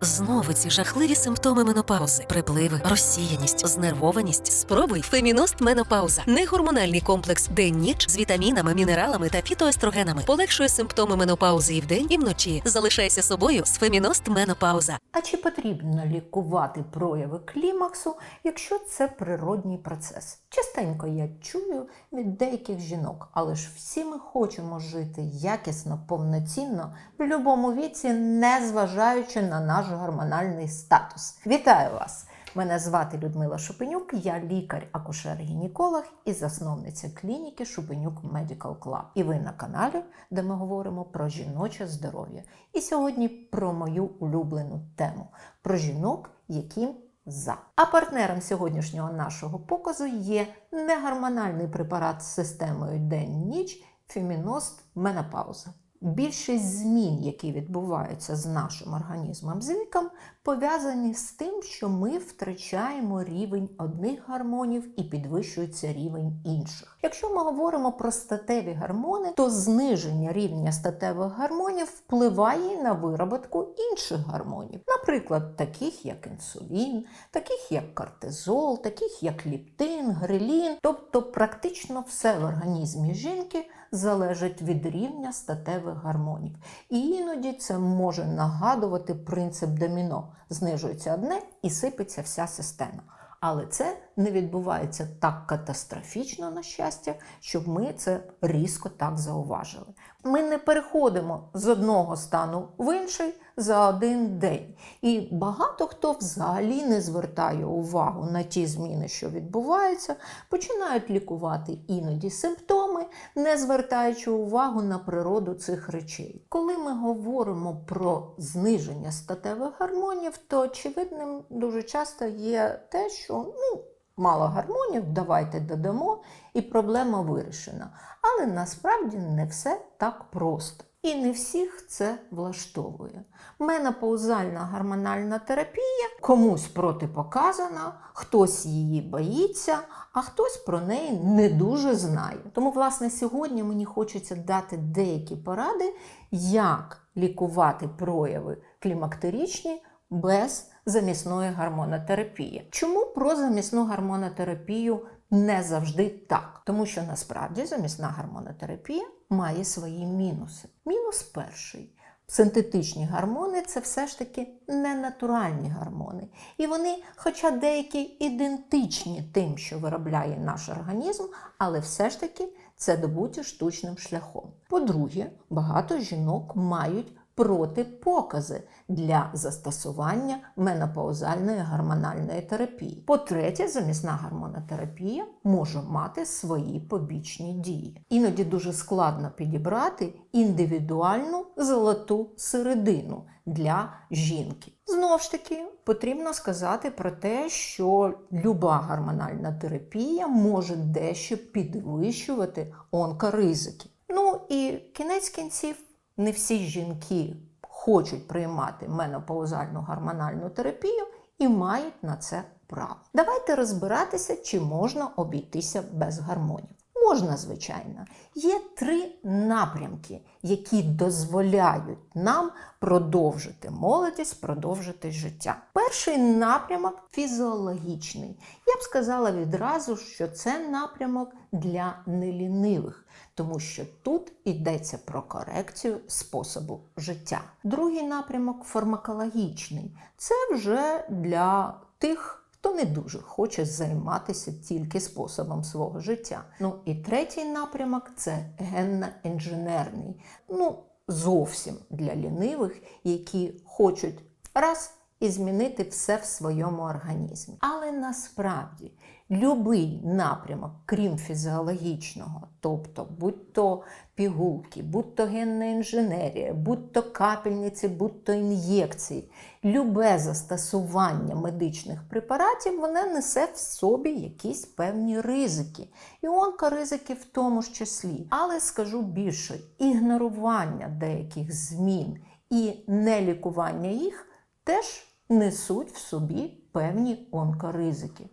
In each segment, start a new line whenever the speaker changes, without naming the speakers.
Знову ці жахливі симптоми менопаузи, припливи, розсіяність, знервованість. Спробуй Феміност Менопауза. Негормональний комплекс день-ніч з вітамінами, мінералами та фітоестрогенами. Полегшує симптоми менопаузи і вдень, і вночі. Залишайся собою з Феміност Менопауза.
А чи потрібно лікувати прояви клімаксу, якщо це природній процес? Частенько я чую від деяких жінок, але ж всі ми хочемо жити якісно, повноцінно, в будь-якому віці, не зважаючи на наш гормональний статус. Вітаю вас! Мене звати Людмила Шупенюк, я лікар-акушер-гінеколог і засновниця клініки Шупенюк Medical Club. І ви на каналі, де ми говоримо про жіноче здоров'я. І сьогодні про мою улюблену тему про жінок, яким за. А партнером сьогоднішнього нашого показу є негормональний препарат з системою день-ніч Феміност Менопауза. Більшість змін, які відбуваються з нашим організмом з віком, пов'язані з тим, що ми втрачаємо рівень одних гормонів і підвищується рівень інших. Якщо ми говоримо про статеві гормони, то зниження рівня статевих гормонів впливає на вироботку інших гормонів, наприклад, таких як інсулін, таких як кортизол, таких як ліптин, грелін, тобто практично все в організмі жінки залежить від рівня статевих гормонів. І іноді це може нагадувати принцип доміно. Знижується одне і сипеться вся система. Але це не відбувається так катастрофічно, на щастя, щоб ми це різко так зауважили. Ми не переходимо з одного стану в інший за один день. І багато хто взагалі не звертає увагу на ті зміни, що відбуваються, починають лікувати іноді симптоми, не звертаючи увагу на природу цих речей. Коли ми говоримо про зниження статевих гормонів, то очевидним дуже часто є те, що ну, мало гормонів, давайте додамо, і проблема вирішена. Але насправді не все так просто. І не всіх це влаштовує. Менопаузальна гормональна терапія комусь протипоказана, хтось її боїться, а хтось про неї не дуже знає. Тому, власне, сьогодні мені хочеться дати деякі поради, як лікувати прояви клімактерічні без замісної гормонотерапії. Чому про замісну гормонотерапію не завжди так? Тому що насправді замісна гормонотерапія має свої мінуси. Мінус перший. Синтетичні гормони це все ж таки не натуральні гормони. І вони, хоча деякі ідентичні тим, що виробляє наш організм, але все ж таки це добуті штучним шляхом. По-друге, багато жінок мають протипокази для застосування менопаузальної гормональної терапії. По-третє, замісна гормонотерапія може мати свої побічні дії. Іноді дуже складно підібрати індивідуальну золоту середину для жінки. Знову ж таки, потрібно сказати про те, що люба гормональна терапія може дещо підвищувати онкоризики. Ну і кінець кінців не всі жінки хочуть приймати менопаузальну гормональну терапію і мають на це право. Давайте розбиратися, чи можна обійтися без гормонів. Можна, звичайно. Є три напрямки, які дозволяють нам продовжити молодість, продовжити життя. Перший напрямок фізіологічний. Я б сказала відразу, що це напрямок для нелінивих, тому що тут йдеться про корекцію способу життя. Другий напрямок фармакологічний. Це вже для тих. Хто не дуже хоче займатися тільки способом свого життя. Ну і третій напрямок це генно-інженерний. Ну, зовсім для лінивих, які хочуть раз і змінити все в своєму організмі. Але насправді любий напрямок, крім фізіологічного, тобто будь-то пігулки, будь-то генна інженерія, будь-то капельниці, будь-то ін'єкції, любе застосування медичних препаратів, воно несе в собі якісь певні ризики. І онкоризики в тому ж числі. Але скажу більше, ігнорування деяких змін і нелікування їх теж несуть в собі певні онкоризики.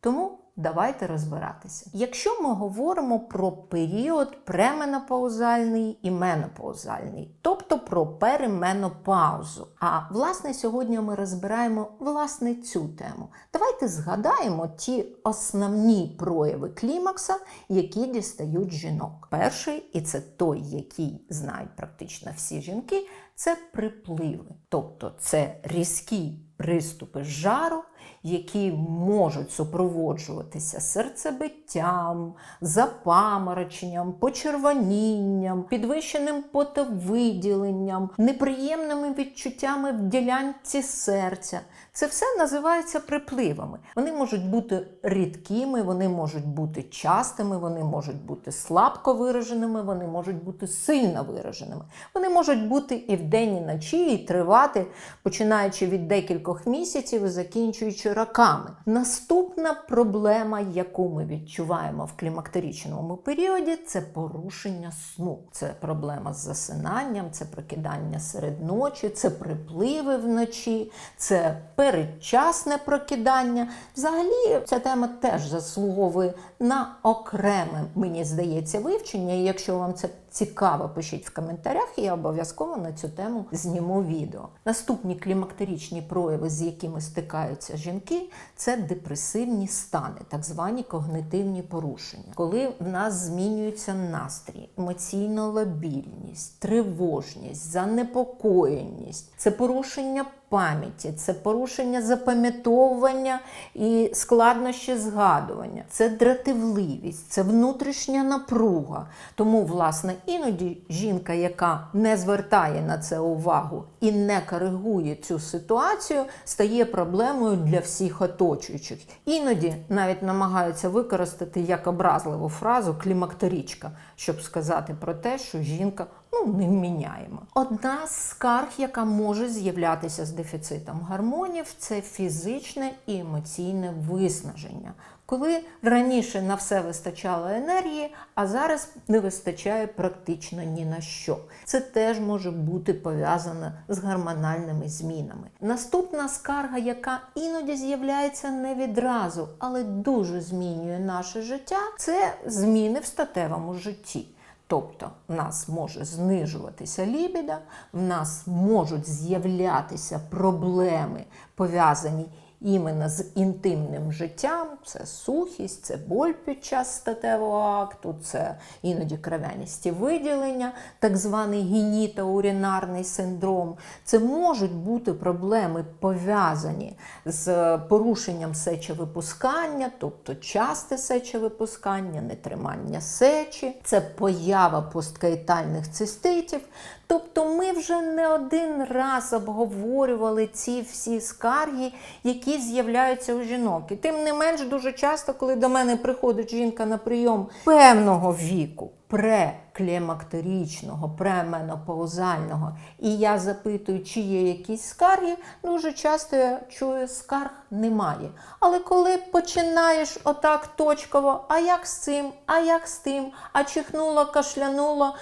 Тому давайте розбиратися. Якщо ми говоримо про період пременопаузальний і менопаузальний, тобто про переменопаузу. А власне сьогодні ми розбираємо власне цю тему. Давайте згадаємо ті основні прояви клімакса, які дістають жінок. Перший, і це той, який знають практично всі жінки, це припливи. Тобто це різкі приступи жару, які можуть супроводжуватися серцебиттям, запамороченням, почервонінням, підвищеним потовиділенням, неприємними відчуттями в ділянці серця. Це все називається припливами. Вони можуть бути рідкими, вони можуть бути частими, вони можуть бути слабко вираженими, вони можуть бути сильно вираженими. Вони можуть бути і вдень, і вночі, і тривати, починаючи від декількох місяців і закінчуючи роками. Наступна проблема, яку ми відчуваємо в клімактеричному періоді, це порушення сну. Це проблема з засинанням, це прокидання серед ночі, це припливи вночі, це передчасне прокидання. Взагалі, ця тема теж заслуговує на окреме, мені здається, вивчення. І якщо вам це цікаво, пишіть в коментарях, я обов'язково на цю тему зніму відео. Наступні клімактеричні прояви, з якими стикаються жінки, це депресивні стани, так звані когнитивні порушення, коли в нас змінюється настрій, емоційна лабільність, тривожність, занепокоєність, це порушення пам'яті, це порушення запам'ятовування і складнощі згадування, це дратівливість, це внутрішня напруга. Тому, власне, іноді жінка, яка не звертає на це увагу і не коригує цю ситуацію, стає проблемою для всіх оточуючих. Іноді навіть намагаються використати як образливу фразу клімактерічка, щоб сказати про те, що жінка ну, невміняємо. Одна з скарг, яка може з'являтися з дефіцитом гормонів, це фізичне і емоційне виснаження. Коли раніше на все вистачало енергії, а зараз не вистачає практично ні на що. Це теж може бути пов'язане з гормональними змінами. Наступна скарга, яка іноді з'являється не відразу, але дуже змінює наше життя, це зміни в статевому житті. Тобто в нас може знижуватися лібіда, в нас можуть з'являтися проблеми, пов'язані іменно з інтимним життям, це сухість, це боль під час статевого акту, це іноді кров'яністі виділення, так званий гініто-урінарний синдром. Це можуть бути проблеми пов'язані з порушенням сечовипускання, тобто часте сечовипускання, нетримання сечі, це поява посткаїтальних циститів. Тобто ми вже не один раз обговорювали ці всі скарги, які з'являються у жінок. І тим не менш, дуже часто, коли до мене приходить жінка на прийом певного віку, преклімактерічного, пременопаузального, і я запитую, чи є якісь скарги, дуже часто я чую, скарг немає. Але коли починаєш отак точково, а як з цим, а як з тим, а чихнула, кашлянула.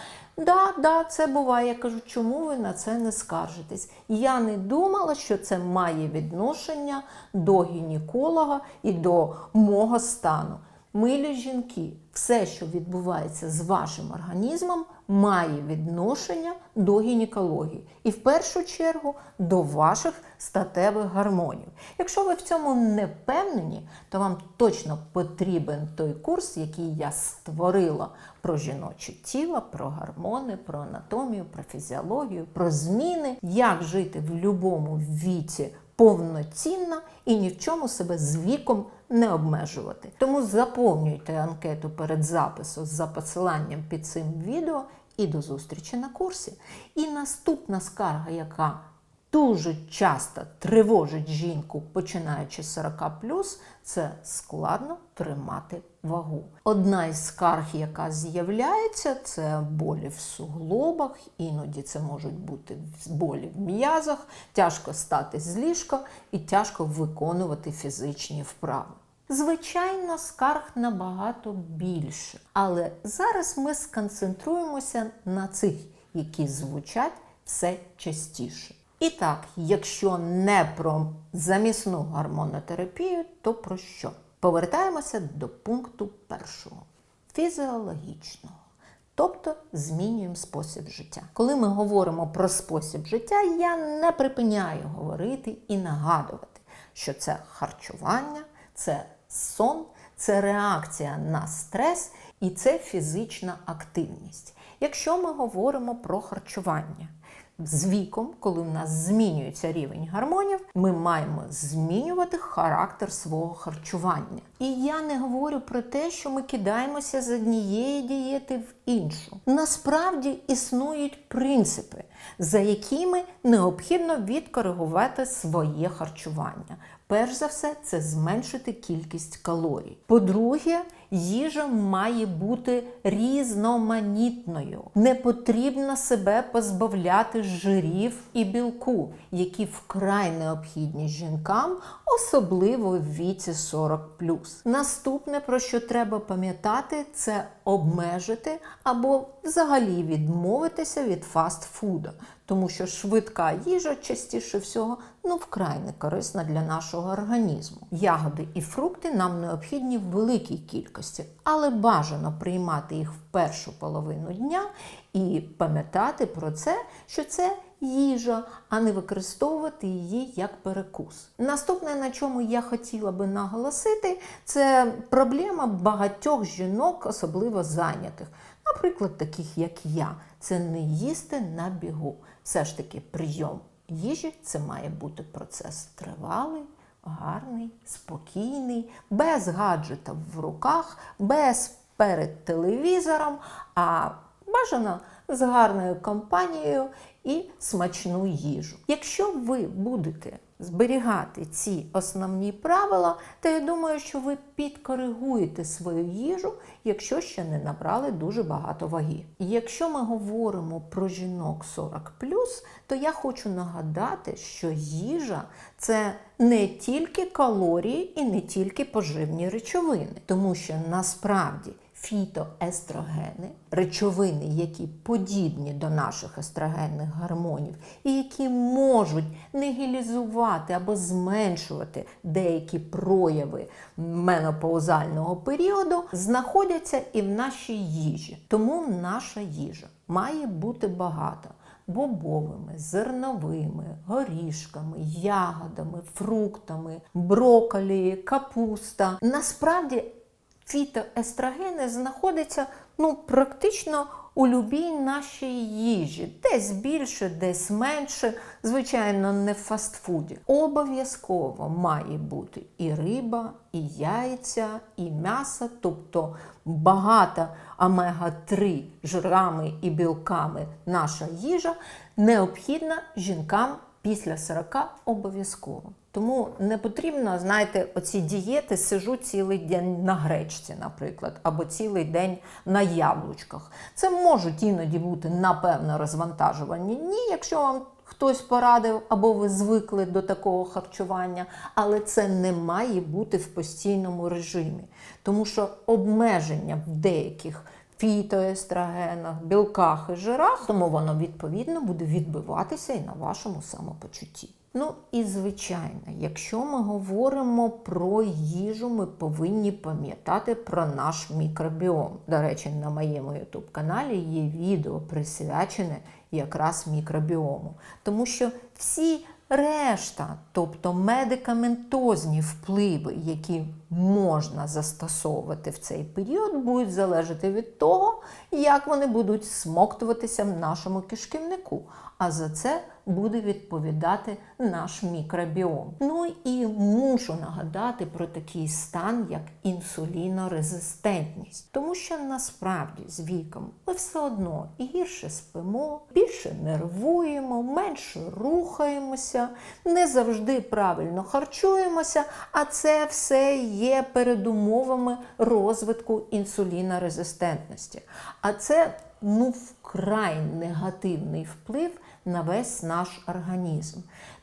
Да, да, це буває. Я кажу, чому ви на це не скаржитесь? Я не думала, що це має відношення до гінеколога і до мого стану. Милі жінки, все, що відбувається з вашим організмом, має відношення до гінекології. І в першу чергу до ваших статевих гормонів. Якщо ви в цьому не впевнені, то вам точно потрібен той курс, який я створила про жіноче тіло, про гормони, про анатомію, про фізіологію, про зміни, як жити в будь-якому віці повноцінно і ні в чому себе з віком не обмежувати. Тому заповнюйте анкету перед записом за посиланням під цим відео і до зустрічі на курсі. І наступна скарга, яка дуже часто тривожить жінку, починаючи з 40 це складно тримати вагу. Одна із скарг, яка з'являється, це болі в суглобах, іноді це можуть бути болі в м'язах, тяжко стати з ліжка і тяжко виконувати фізичні вправи. Звичайно, скарг набагато більше, але зараз ми сконцентруємося на цих, які звучать все частіше. І так, якщо не про замісну гормонотерапію, то про що? Повертаємося до пункту першого фізіологічного. Тобто змінюємо спосіб життя. Коли ми говоримо про спосіб життя, я не припиняю говорити і нагадувати, що це харчування, це сон, це реакція на стрес і це фізична активність. Якщо ми говоримо про харчування, з віком, коли в нас змінюється рівень гормонів, ми маємо змінювати характер свого харчування. І я не говорю про те, що ми кидаємося з однієї дієти в іншу. Насправді існують принципи, за якими необхідно відкоригувати своє харчування. Перш за все, це зменшити кількість калорій. По-друге, їжа має бути різноманітною. Не потрібно себе позбавляти жирів і білку, які вкрай необхідні жінкам, особливо в віці 40 Наступне, про що треба пам'ятати, це обмежити або взагалі відмовитися від фастфуду, тому що швидка їжа частіше всього ну вкрай не корисна для нашого організму. Ягоди і фрукти нам необхідні в великій кількості, але бажано приймати їх в першу половину дня і пам'ятати про це, що це їжа, а не використовувати її як перекус. Наступне, на чому я хотіла би наголосити, це проблема багатьох жінок, особливо зайнятих. Наприклад, таких як я, це не їсти на бігу. Все ж таки, прийом їжі це має бути процес тривалий, гарний, спокійний, без гаджета в руках, без перед телевізором, а бажано з гарною компанією і смачну їжу. Якщо ви будете зберігати ці основні правила, то я думаю, що ви підкоригуєте свою їжу, якщо ще не набрали дуже багато ваги. Якщо ми говоримо про жінок 40 то я хочу нагадати, що їжа це не тільки калорії і не тільки поживні речовини, тому що насправді фітоестрогени, речовини, які подібні до наших естрогенних гормонів, і які можуть нігілізувати або зменшувати деякі прояви менопаузального періоду, знаходяться і в нашій їжі. Тому наша їжа має бути багата. Бобовими, зерновими, горішками, ягодами, фруктами, брокколі, капуста. Насправді фітоестрогени знаходяться ну, практично у любій нашій їжі. Десь більше, десь менше. Звичайно, не в фастфуді. Обов'язково має бути і риба, і яйця, і м'ясо, тобто багата омега-3 жирами і білками наша їжа необхідна жінкам після 40 обов'язково. Тому не потрібно, знаєте, оці дієти сижу цілий день на гречці, наприклад, або цілий день на яблучках. Це можуть іноді бути напевно розвантажувальні дні, якщо вам хтось порадив або ви звикли до такого харчування, але це не має бути в постійному режимі, тому що обмеження в деяких фітоестрогенах, білках і жирах, тому воно відповідно буде відбиватися і на вашому самопочутті. Ну і звичайно, якщо ми говоримо про їжу, ми повинні пам'ятати про наш мікробіом. До речі, на моєму youtube каналі є відео присвячене якраз мікробіому, тому що всі решта, тобто медикаментозні впливи, які можна застосовувати в цей період, будуть залежати від того, як вони будуть смоктуватися в нашому кишківнику. А за це буде відповідати наш мікробіом. Ну і мушу нагадати про такий стан, як інсулінорезистентність. Тому що насправді з віком ми все одно і гірше спимо, більше нервуємо, менше рухаємося, не завжди правильно харчуємося, а це все є передумовами розвитку інсулінорезистентності. А це ну вкрай негативний вплив на весь наш організм.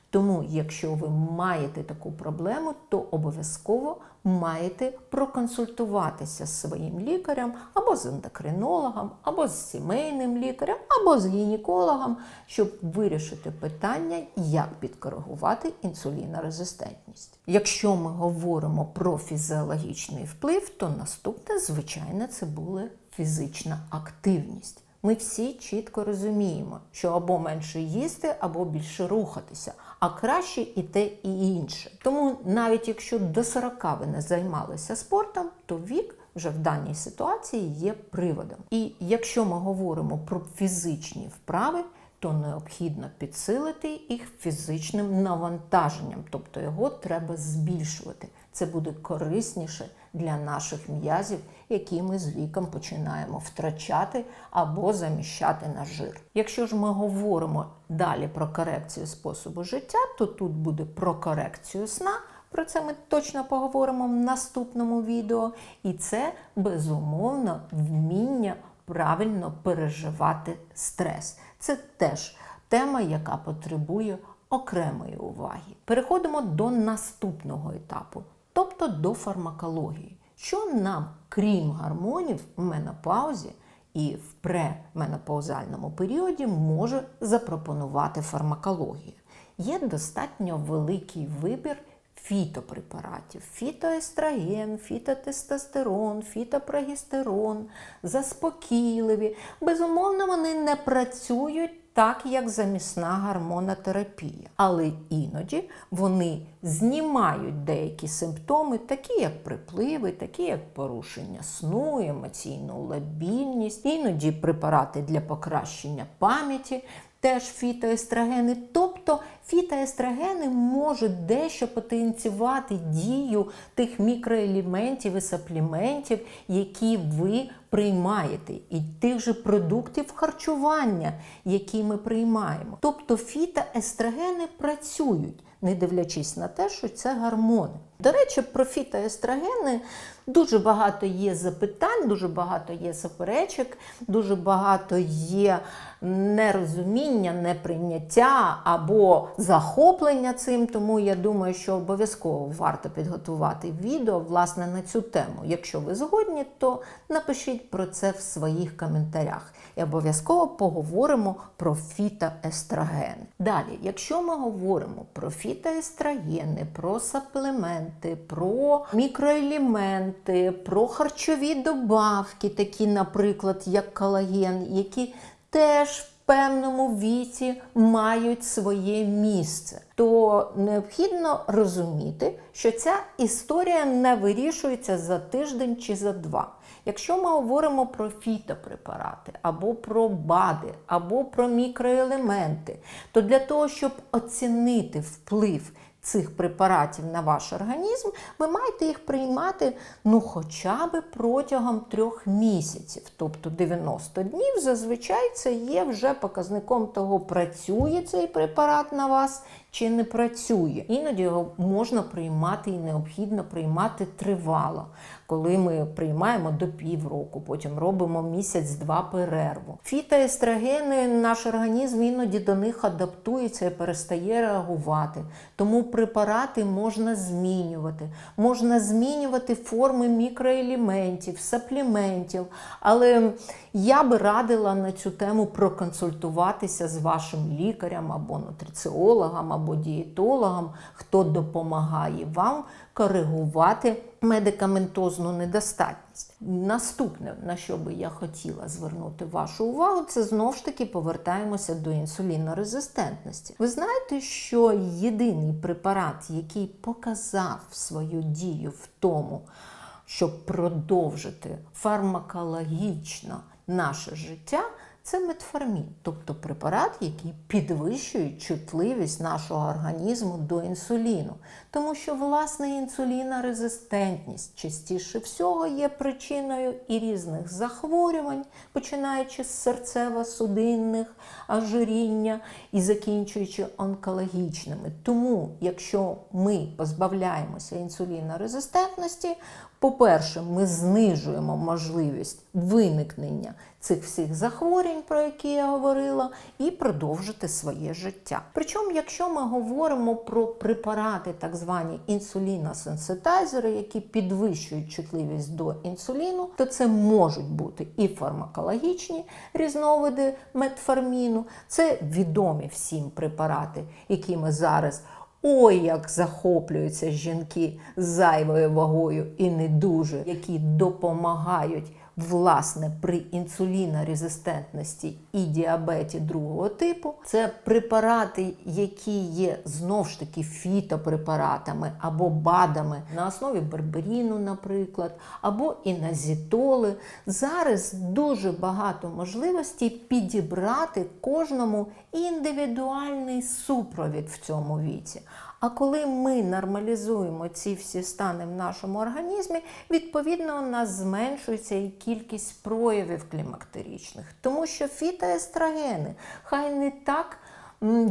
Тому, якщо ви маєте таку проблему, то обов'язково маєте проконсультуватися з своїм лікарем або з ендокринологом, або з сімейним лікарем, або з гінекологом, щоб вирішити питання, як підкоригувати інсулінорезистентність. Якщо ми говоримо про фізіологічний вплив, то наступне, звичайно, це була фізична активність. Ми всі чітко розуміємо, що або менше їсти, або більше рухатися, а краще і те, і інше. Тому навіть якщо до 40 ви не займалися спортом, то вік вже в даній ситуації є приводом. І якщо ми говоримо про фізичні вправи, то необхідно підсилити їх фізичним навантаженням, тобто його треба збільшувати. Це буде корисніше для наших м'язів, які ми з віком починаємо втрачати або заміщати на жир. Якщо ж ми говоримо далі про корекцію способу життя, то тут буде про корекцію сна. Про це ми точно поговоримо в наступному відео. І це безумовно вміння правильно переживати стрес. Це теж тема, яка потребує окремої уваги. Переходимо до наступного етапу, тобто до фармакології. Що нам, крім гормонів в менопаузі і в пременопаузальному періоді, може запропонувати фармакологія? Є достатньо великий вибір фітопрепаратів: фітоестроген, фітотестостерон, фітопрогестерон, заспокійливі. Безумовно, вони не працюють так, як замісна гормонотерапія. Але іноді вони знімають деякі симптоми, такі як припливи, такі як порушення сну, емоційну лабільність, іноді препарати для покращення пам'яті. Теж фітоестрогени, тобто фітоестрогени можуть дещо потенціювати дію тих мікроелементів і сапліментів, які ви приймаєте, і тих же продуктів харчування, які ми приймаємо. Тобто фітоестрогени працюють, не дивлячись на те, що це гормони. До речі, про фітоестрогени дуже багато є запитань, дуже багато є суперечок, дуже багато є нерозуміння, неприйняття або захоплення цим. Тому я думаю, що обов'язково варто підготувати відео власне на цю тему. Якщо ви згодні, то напишіть про це в своїх коментарях. І обов'язково поговоримо про фітоестрогени. Далі, якщо ми говоримо про фітоестрогени, про саплементи, про мікроелементи, про харчові добавки, такі, наприклад, як колаген, які теж в певному віці мають своє місце, то необхідно розуміти, що ця історія не вирішується за тиждень чи за два. Якщо ми говоримо про фітопрепарати, або про БАДи, або про мікроелементи, то для того, щоб оцінити вплив цих препаратів на ваш організм, ви маєте їх приймати ну, хоча б протягом трьох місяців, тобто 90 днів, зазвичай це є вже показником того, працює цей препарат на вас чи не працює. Іноді його можна приймати і необхідно приймати тривало, коли ми приймаємо до півроку, потім робимо місяць-два перерву. Фітоестрогени, наш організм іноді до них адаптується і перестає реагувати. Тому препарати можна змінювати. Можна змінювати форми мікроелементів, сапліментів. Але я би радила на цю тему проконсультуватися з вашим лікарем або нутриціологом, або дієтологом, хто допомагає вам коригувати медикаментозну недостатність. Наступне, на що би я хотіла звернути вашу увагу, це знову ж таки повертаємося до інсулінорезистентності. Ви знаєте, що єдиний препарат, який показав свою дію в тому, щоб продовжити фармакологічно наше життя, це метформін, тобто препарат, який підвищує чутливість нашого організму до інсуліну. Тому що, власне, інсулінорезистентність частіше всього є причиною і різних захворювань, починаючи з серцево-судинних, ожиріння і закінчуючи онкологічними. Тому, якщо ми позбавляємося інсулінорезистентності, по-перше, ми знижуємо можливість виникнення цих всіх захворювань. про який я говорила, і продовжити своє життя. Причому, якщо ми говоримо про препарати, так звані інсуліносенситайзери, які підвищують чутливість до інсуліну, то це можуть бути і фармакологічні різновиди метформіну, це відомі всім препарати, якими зараз. Ой, як захоплюються жінки зайвою вагою і не дуже, які допомагають власне при інсулінорезистентності і діабеті другого типу. Це препарати, які є знов ж таки фітопрепаратами або БАДами на основі берберіну, наприклад, або іназітоли. Зараз дуже багато можливостей підібрати кожному індивідуальний супровід в цьому віці. А коли ми нормалізуємо ці всі стани в нашому організмі, відповідно у нас зменшується і кількість проявів клімактерічних, тому що фітоестрогени хай не так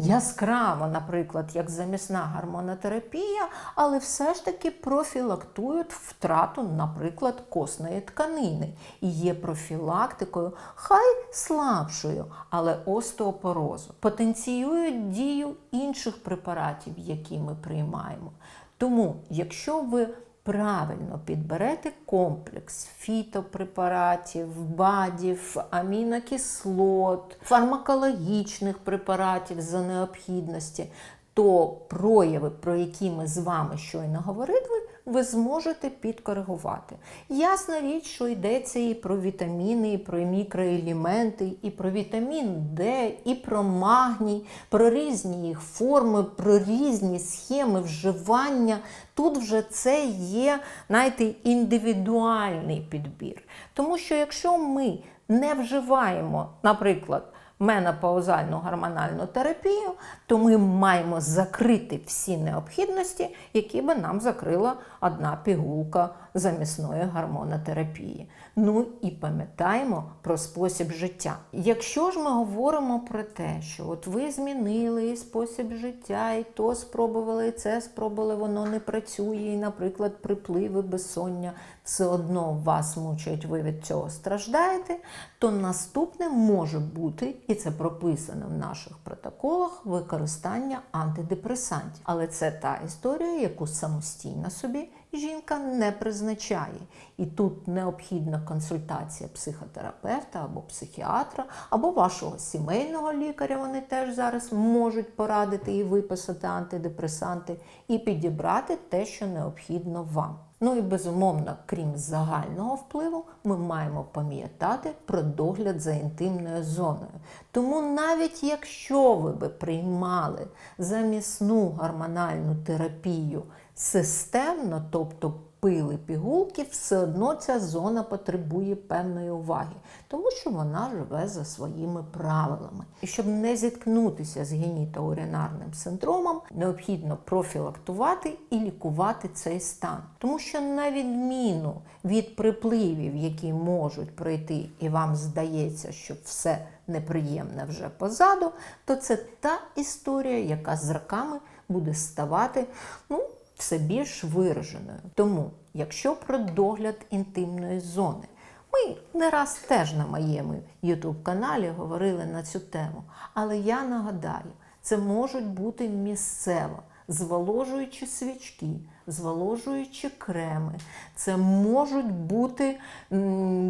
яскраво, наприклад, як замісна гормонотерапія, але все ж таки профілактують втрату, наприклад, костної тканини і є профілактикою, хай слабшою, але остеопорозу, потенціюють дію інших препаратів, які ми приймаємо. Тому, якщо ви правильно підберете комплекс фітопрепаратів, БАДів, амінокислот, фармакологічних препаратів за необхідності, то прояви, про які ми з вами щойно говорили, ви зможете підкоригувати. Ясна річ, що йдеться і про вітаміни, і про мікроелементи, і про вітамін Д, і про магній, про різні їх форми, про різні схеми вживання. Тут вже це є, знаєте, індивідуальний підбір. Тому що якщо ми не вживаємо, наприклад, менопаузальну гормональну терапію, то ми маємо закрити всі необхідності, які би нам закрила одна пігулка замісної гормонотерапії. Ну і пам'ятаємо про спосіб життя. Якщо ж ми говоримо про те, що от ви змінили і спосіб життя, і то спробували, і це спробували, воно не працює, і, наприклад, припливи, безсоння, все одно вас мучають, ви від цього страждаєте, то наступне може бути, і це прописано в наших протоколах, використання антидепресантів. Але це та історія, яку самостійно собі жінка не призначає. І тут необхідна консультація психотерапевта або психіатра, або вашого сімейного лікаря. Вони теж зараз можуть порадити і виписати антидепресанти, і підібрати те, що необхідно вам. Ну і безумовно, крім загального впливу, ми маємо пам'ятати про догляд за інтимною зоною. Тому навіть якщо ви би приймали замісну гормональну терапію системно, тобто пили пігулки, все одно ця зона потребує певної уваги, тому що вона живе за своїми правилами. І щоб не зіткнутися з генітоуринарним синдромом, необхідно профілактувати і лікувати цей стан. Тому що на відміну від припливів, які можуть пройти, і вам здається, що все неприємне вже позаду, то це та історія, яка з роками буде ставати, ну, все більш вираженою. Тому, якщо про догляд інтимної зони, ми не раз теж на моєму YouTube каналі говорили на цю тему. Але я нагадаю, це можуть бути місцево зволожуючі свічки, зволожуючі креми. Це можуть бути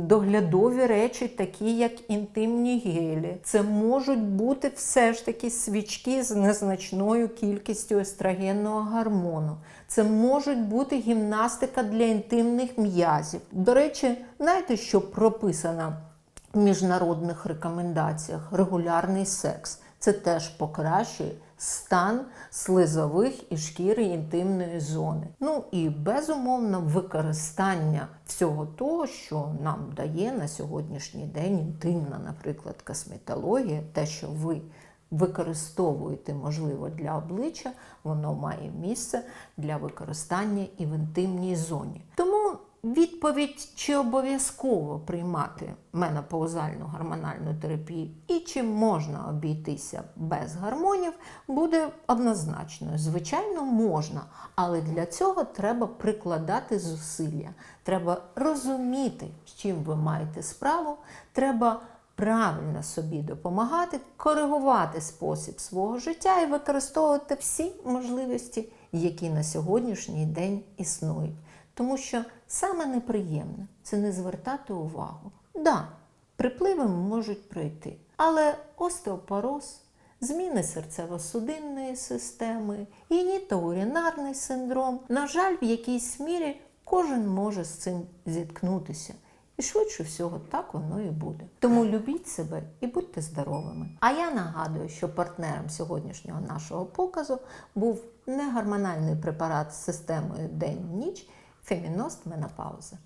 доглядові речі, такі як інтимні гелі. Це можуть бути все ж таки свічки з незначною кількістю естрогенного гормону. Це можуть бути гімнастика для інтимних м'язів. До речі, знаєте, що прописано в міжнародних рекомендаціях? Регулярний секс. Це теж покращує стан слизових і шкіри інтимної зони. Ну і безумовно використання всього того, що нам дає на сьогоднішній день інтимна, наприклад, косметологія, те, що ви використовуєте, можливо, для обличчя, воно має місце для використання і в інтимній зоні. Тому відповідь, чи обов'язково приймати менопаузальну гормональну терапію і чи можна обійтися без гормонів, буде однозначною. Звичайно, можна, але для цього треба прикладати зусилля. Треба розуміти, з чим ви маєте справу, треба правильно собі допомагати, коригувати спосіб свого життя і використовувати всі можливості, які на сьогоднішній день існують. Тому що саме неприємне це не звертати увагу. Да, припливи можуть пройти, але остеопороз, зміни серцево-судинної системи, генітоурінарний синдром, на жаль, в якійсь мірі кожен може з цим зіткнутися. І швидше всього так воно і буде. Тому любіть себе і будьте здоровими. А я нагадую, що партнером сьогоднішнього нашого показу був негормональний препарат з системою день-ніч Феміност Менопауза.